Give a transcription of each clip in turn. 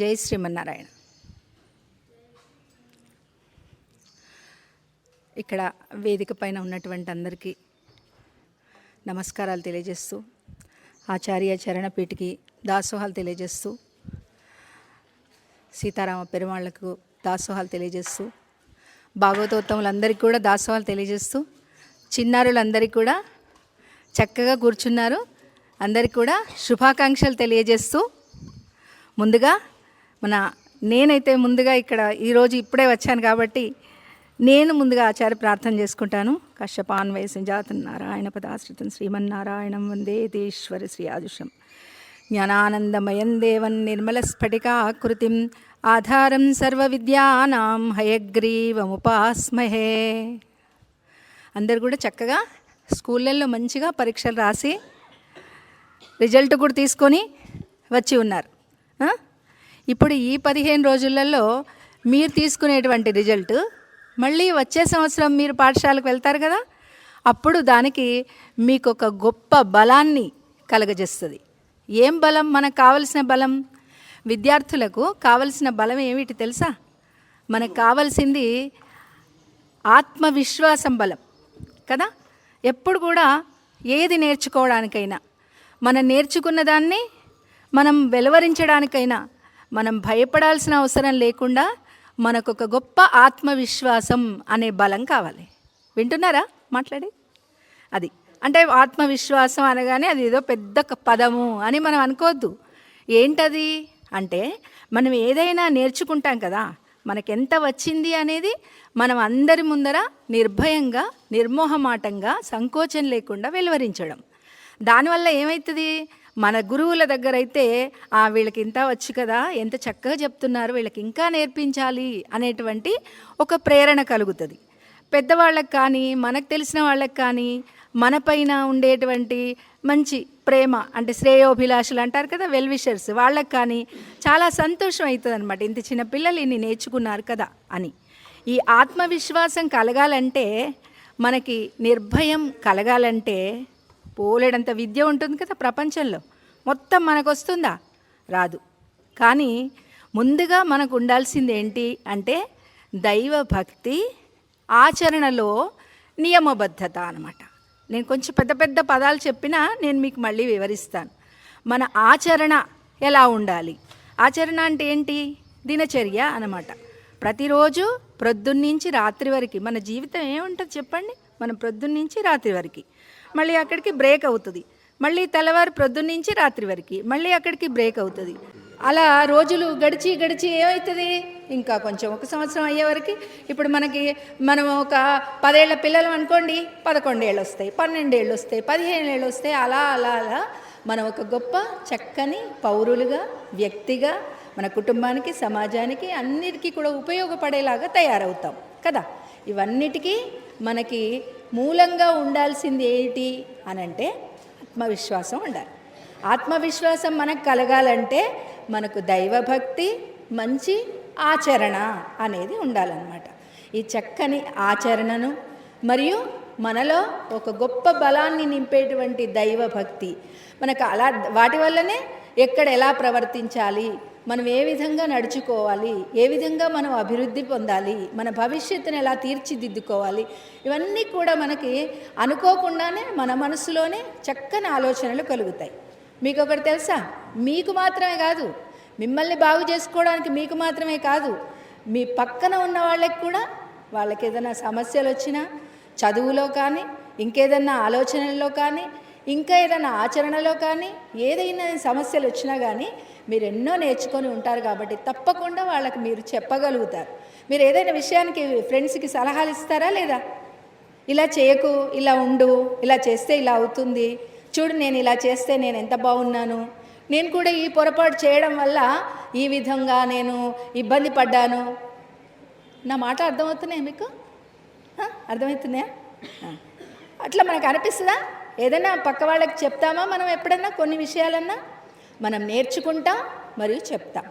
జై శ్రీమన్నారాయణ. ఇక్కడ వేదిక పైన ఉన్నటువంటి అందరికీ నమస్కారాలు తెలియజేస్తూ ఆచార్య చరణపీఠకి దాసోహాలు తెలియజేస్తూ సీతారామ పెరుమాళ్ళకు దాసోహాలు తెలియజేస్తూ భాగవతోత్తములందరికీ కూడా దాసోహాలు తెలియజేస్తూ చిన్నారులందరికీ కూడా చక్కగా కూర్చున్నారు. అందరికీ కూడా శుభాకాంక్షలు తెలియజేస్తూ ముందుగా మన నేనైతే ముందుగా ఇక్కడ ఈరోజు ఇప్పుడే వచ్చాను కాబట్టి నేను ముందుగా ఆచార్య ప్రార్థన చేసుకుంటాను. కశ్యపాన్వయ సంజాతం నారాయణ పదాశ్రితం శ్రీమన్నారాయణం వందే దేశ్వరి శ్రీ ఆదుషం జ్ఞానానందమయం దేవన్ నిర్మలస్ఫటికాకృతిం ఆధారం సర్వ విద్యానాం హయగ్రీవముపాస్మహే. అందరు కూడా చక్కగా స్కూళ్ళల్లో మంచిగా పరీక్షలు రాసి రిజల్ట్ కూడా తీసుకొని వచ్చి ఉన్నారు. ఇప్పుడు ఈ పదిహేను రోజులలో మీరు తీసుకునేటువంటి రిజల్ట్ మళ్ళీ వచ్చే సంవత్సరం మీరు పాఠశాలకు వెళ్తారు కదా అప్పుడు దానికి మీకు ఒక గొప్ప బలాన్ని కలగజేస్తుంది. ఏం బలం? మనకు కావలసిన బలం? విద్యార్థులకు కావలసిన బలం ఏమిటి తెలుసా? మనకు కావలసింది ఆత్మవిశ్వాసం బలం కదా? ఎప్పుడు కూడా ఏది నేర్చుకోవడానికైనా మనం నేర్చుకున్న దాన్ని మనం వెలువరించడానికైనా మనం భయపడాల్సిన అవసరం లేకుండా మనకు ఒక గొప్ప ఆత్మవిశ్వాసం అనే బలం కావాలి. వింటున్నారా? మాట్లాడి. అది. అంటే ఆత్మవిశ్వాసం అనగానే అది ఏదో పెద్ద పదము అని మనం అనుకోవద్దు. ఏంటది? అంటే మనం ఏదైనా నేర్చుకుంటాం కదా. మనకెంత వచ్చింది అనేది మనం అందరి ముందర నిర్భయంగా నిర్మోహమాటంగా సంకోచం లేకుండా వెలువరించడం. దానివల్ల ఏమవుతుంది మన గురువుల దగ్గర అయితే ఆ వీళ్ళకి ఇంత వచ్చు కదా ఎంత చక్కగా చెప్తున్నారు వీళ్ళకి ఇంకా నేర్పించాలి అనేటువంటి ఒక ప్రేరణ కలుగుతుంది. పెద్దవాళ్ళకి కానీ మనకు తెలిసిన వాళ్ళకి కానీ మనపైన ఉండేటువంటి మంచి ప్రేమ అంటే శ్రేయోభిలాషులు అంటారు కదా వెల్విషర్స్ వాళ్ళకి కానీ చాలా సంతోషం అవుతుంది అనమాట ఇంత చిన్న పిల్లలు ఇన్ని నేర్చుకున్నారు కదా అని. ఈ ఆత్మవిశ్వాసం కలగాలంటే మనకి నిర్భయం కలగాలంటే పోలేడంత విద్య ఉంటుంది కదా ప్రపంచంలో. మొత్తం మనకు వస్తుందా రాదు. కానీ ముందుగా మనకు ఉండాల్సింది ఏంటి అంటే దైవ భక్తి ఆచరణలో నియమబద్ధత అనమాట నేను కొంచెం పెద్ద పెద్ద పదాలు చెప్పినా నేను మీకు మళ్ళీ వివరిస్తాను. మన ఆచరణ ఎలా ఉండాలి? ఆచరణ అంటే ఏంటి? దినచర్య అన్నమాట. ప్రతిరోజు ప్రొద్దున్నుంచి రాత్రి వరకు మన జీవితం ఏముంటుంది చెప్పండి? మనం ప్రొద్దున్నుంచి రాత్రి వరకు. మళ్ళీ అక్కడికి బ్రేక్ అవుతుంది. మళ్ళీ తెల్లవారు ప్రొద్దున్నుంచి రాత్రి వరకు మళ్ళీ అక్కడికి బ్రేక్ అవుతుంది. అలా రోజులు గడిచి గడిచి ఏమవుతుంది ఇంకా కొంచెం ఒక సంవత్సరం అయ్యేవరకు ఇప్పుడు మనకి మనం ఒక పదేళ్ళ పిల్లలు అనుకోండి పదకొండేళ్ళు వస్తాయి పన్నెండేళ్ళు వస్తాయి పదిహేను ఏళ్ళు వస్తాయి అలా అలా అలా మనం ఒక గొప్ప చక్కని పౌరులుగా వ్యక్తిగా మన కుటుంబానికి సమాజానికి అన్నిటికీ కూడా ఉపయోగపడేలాగా తయారవుతాం కదా. ఇవన్నిటికీ మనకి మూలంగా ఉండాల్సింది ఏంటి అనంటే ఆత్మవిశ్వాసం ఉండాలి ఆత్మవిశ్వాసం మనకు కలగాలంటే మనకు దైవభక్తి మంచి ఆచరణ అనేది ఉండాలన్నమాట. ఈ చక్కని ఆచరణను మరియు మనలో ఒక గొప్ప బలాన్ని నింపేటువంటి దైవభక్తి మనకు అలా వాటి వల్లనే ఎక్కడ ఎలా ప్రవర్తించాలి మనం ఏ విధంగా నడుచుకోవాలి ఏ విధంగా మనం అభివృద్ధి పొందాలి మన భవిష్యత్తును ఎలా తీర్చిదిద్దుకోవాలి ఇవన్నీ కూడా మనకి అనుకోకుండానే మన మనసులోనే చక్కని ఆలోచనలు కలుగుతాయి. మీకు ఒకటి తెలుసా? మీకు మాత్రమే కాదు. మిమ్మల్ని బాగు చేసుకోవడానికి మీకు మాత్రమే కాదు. మీ పక్కన ఉన్న వాళ్ళకి కూడా వాళ్ళకి ఏదైనా సమస్యలు వచ్చినా చదువులో కానీ ఇంకేదన్నా ఆలోచనల్లో కానీ ఇంకా ఏదైనా ఆచరణలో కానీ ఏదైనా సమస్యలు వచ్చినా కానీ మీరు ఎన్నో నేర్చుకొని ఉంటారు కాబట్టి తప్పకుండా వాళ్ళకి మీరు చెప్పగలుగుతారు. మీరు ఏదైనా విషయానికి ఫ్రెండ్స్కి సలహాలు ఇస్తారా లేదా? ఇలా చేయకు ఇలా ఉండు ఇలా చేస్తే ఇలా అవుతుంది. చూడు నేను ఇలా చేస్తే నేను ఎంత బాగున్నాను. నేను కూడా ఈ పొరపాటు చేయడం వల్ల ఈ విధంగా నేను ఇబ్బంది పడ్డాను. నా మాట అర్థమవుతున్నాయా మీకు? అర్థమవుతున్నాయా? అట్లా మనకు అనిపిస్తుందా? ఏదైనా పక్క వాళ్ళకి చెప్తామా? మనం ఎప్పుడన్నా కొన్ని విషయాలన్నా మనం నేర్చుకుంటాం మరియు చెప్తాం.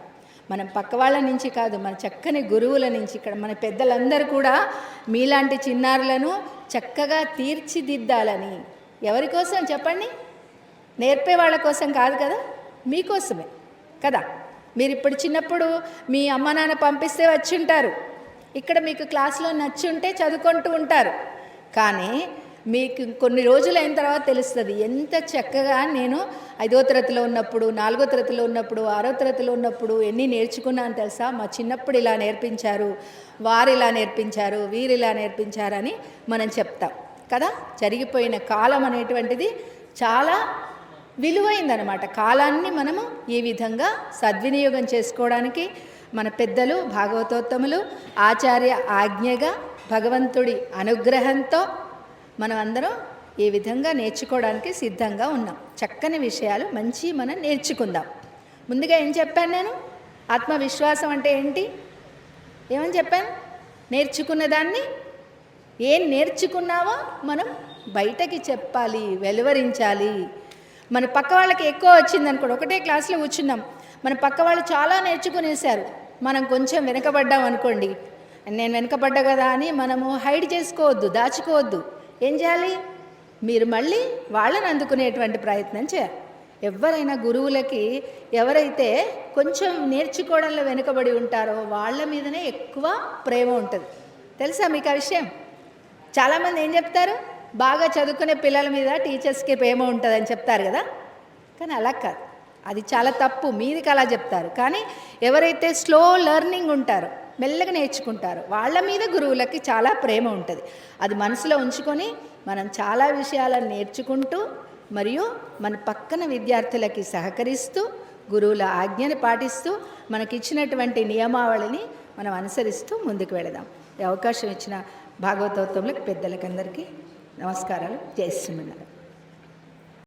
మనం పక్క వాళ్ళ నుంచి కాదు మన చక్కని గురువుల నుంచి ఇక్కడ మన పెద్దలందరూ కూడా మీలాంటి చిన్నారులను చక్కగా తీర్చిదిద్దాలని. ఎవరి కోసం చెప్పండి? నేర్పే వాళ్ళ కోసం కాదు కదా? మీకోసమే కదా? మీరు ఇప్పుడు చిన్నప్పుడు మీ అమ్మ నాన్న పంపిస్తే వచ్చి ఉంటారు ఇక్కడ మీకు క్లాస్లో నచ్చి ఉంటే చదువుకుంటూ ఉంటారు. కానీ మీకు కొన్ని రోజులు అయిన తర్వాత తెలుస్తుంది. ఎంత చక్కగా నేను ఐదో తరగతిలో ఉన్నప్పుడు నాలుగో తరగతిలో ఉన్నప్పుడు ఆరో తరగతిలో ఉన్నప్పుడు ఎన్ని నేర్చుకున్నాను తెలుసా? మా చిన్నప్పుడు ఇలా నేర్పించారు వారు ఇలా నేర్పించారు వీరు ఇలా నేర్పించారని మనం చెప్తాం. కదా? జరిగిపోయిన కాలం అనేటువంటిది చాలా విలువైందనమాట. కాలాన్ని మనము ఈ విధంగా సద్వినియోగం చేసుకోవడానికి మన పెద్దలు భాగవతోత్తములు ఆచార్య ఆజ్ఞగా భగవంతుడి అనుగ్రహంతో మనం అందరం ఈ విధంగా నేర్చుకోవడానికి సిద్ధంగా ఉన్నాం. చక్కని విషయాలు మంచి మనం నేర్చుకుందాం. ముందుగా ఏం చెప్పాను నేను? ఆత్మవిశ్వాసం అంటే ఏంటి? ఏమని చెప్పాను? నేర్చుకున్న దాన్ని ఏం నేర్చుకున్నావో మనం బయటకి చెప్పాలి వెలువరించాలి. మన పక్క వాళ్ళకి ఎక్కువ వచ్చిందనుకోండి ఒకటే క్లాస్లో కూర్చున్నాం. మన పక్క వాళ్ళు చాలా నేర్చుకునేశారు. మనం కొంచెం వెనకబడ్డాం అనుకోండి నేను వెనకబడ్డా కదా అని మనము హైడ్ చేసుకోవద్దు దాచుకోవద్దు. ఏం చేయాలి? మీరు మళ్ళీ వాళ్ళని అందుకునేటువంటి ప్రయత్నం చేయాలి ఎవరైనా గురువులకి ఎవరైతే కొంచెం నేర్చుకోవడంలో వెనుకబడి ఉంటారో వాళ్ళ మీదనే ఎక్కువ ప్రేమ ఉంటుంది. తెలుసా మీకు ఆ విషయం? చాలామంది ఏం చెప్తారు? బాగా చదువుకునే పిల్లల మీద టీచర్స్కి ప్రేమ ఉంటుందని చెప్తారు కదా? కానీ అలా కాదు. అది చాలా తప్పు. మీదికి అలా చెప్తారు. కానీ ఎవరైతే స్లో లెర్నింగ్ ఉంటారో మెల్లగా నేర్చుకుంటారు. వాళ్ళ మీద గురువులకి చాలా ప్రేమ ఉంటుంది. అది మనసులో ఉంచుకొని మనం చాలా విషయాలను నేర్చుకుంటూ మరియు మన పక్కన విద్యార్థులకి సహకరిస్తూ గురువుల ఆజ్ఞను పాటిస్తూ మనకిచ్చినటువంటి నియమావళిని మనం అనుసరిస్తూ ముందుకు వెళదాం. ఈ అవకాశం ఇచ్చిన భాగవతోత్వంలకు పెద్దలకందరికీ నమస్కారాలు. జై